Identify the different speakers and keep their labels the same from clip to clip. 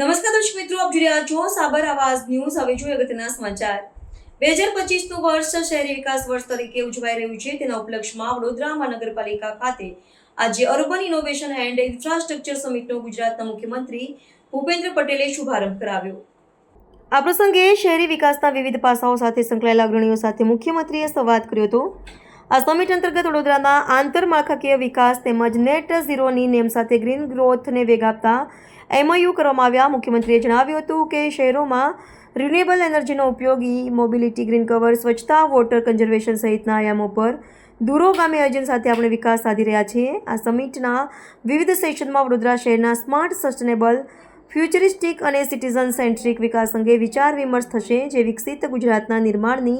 Speaker 1: નમસ્કાર દર્શક મિત્રો, આપ જોઈ રહ્યા છો સાબર આવાજ ન્યૂઝ. હવે જોઈએ અગત્યના સમાચાર. બે હજાર પચીસનું વર્ષ શહેરી વિકાસ વર્ષ તરીકે ઉજવાઈ રહ્યું છે. તેના ઉપલક્ષમાં વડોદરા મહાનગરપાલિકા ખાતે આજે અર્બન ઇનોવેશન એન્ડ ઇન્ફ્રાસ્ટ્રક્ચર સમિટનો ગુજરાતના મુખ્યમંત્રી ભૂપેન્દ્ર પટેલે શુભારંભ કરાવ્યો. આ પ્રસંગે શહેરી વિકાસના વિવિધ પાસાઓ સાથે સંકળાયેલા અગ્રણીઓ સાથે મુખ્યમંત્રીએ સંવાદ કર્યો હતો. આ સમિટ અંતર્ગત વડોદરાના આંતરમાળખાકીય વિકાસ તેમજ નેટ ઝીરોની નેમ સાથે ગ્રીન ગ્રોથને વેગ આપતા એમઓયુ કરવામાં આવ્યા. મુખ્યમંત્રીએ જણાવ્યું હતું કે શહેરોમાં રિન્યુએબલ એનર્જીનો ઉપયોગ ઈ મોબિલિટી ગ્રીન કવર, સ્વચ્છતા, વોટર કન્ઝર્વેશન સહિતના આયામો પર દૂરોગામી આયોજન સાથે આપણે વિકાસ સાધી રહ્યા છીએ. આ સમિટના વિવિધ સેશનમાં વડોદરા શહેરના સ્માર્ટ સસ્ટેનેબલ ફ્યુચરિસ્ટિક અને સિટીઝન સેન્ટ્રિક વિકાસ અંગે વિચાર વિમર્શ થશે જે વિકસિત ગુજરાતના નિર્માણની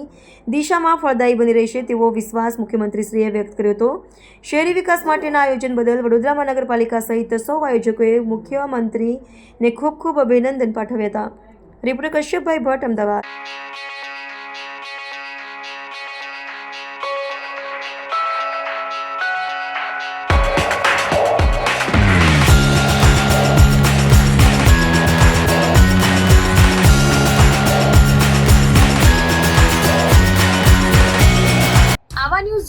Speaker 1: દિશામાં ફળદાયી બની રહેશે તેવો વિશ્વાસ મુખ્યમંત્રીશ્રીએ વ્યક્ત કર્યો હતો. શહેરી વિકાસ માટેના આયોજન બદલ વડોદરા મહાનગરપાલિકા સહિત સૌ આયોજકોએ મુખ્યમંત્રીને ખૂબ ખૂબ અભિનંદન પાઠવ્યા હતા. રિપોર્ટર કશ્યપભાઈ ભટ્ટ, અમદાવાદ.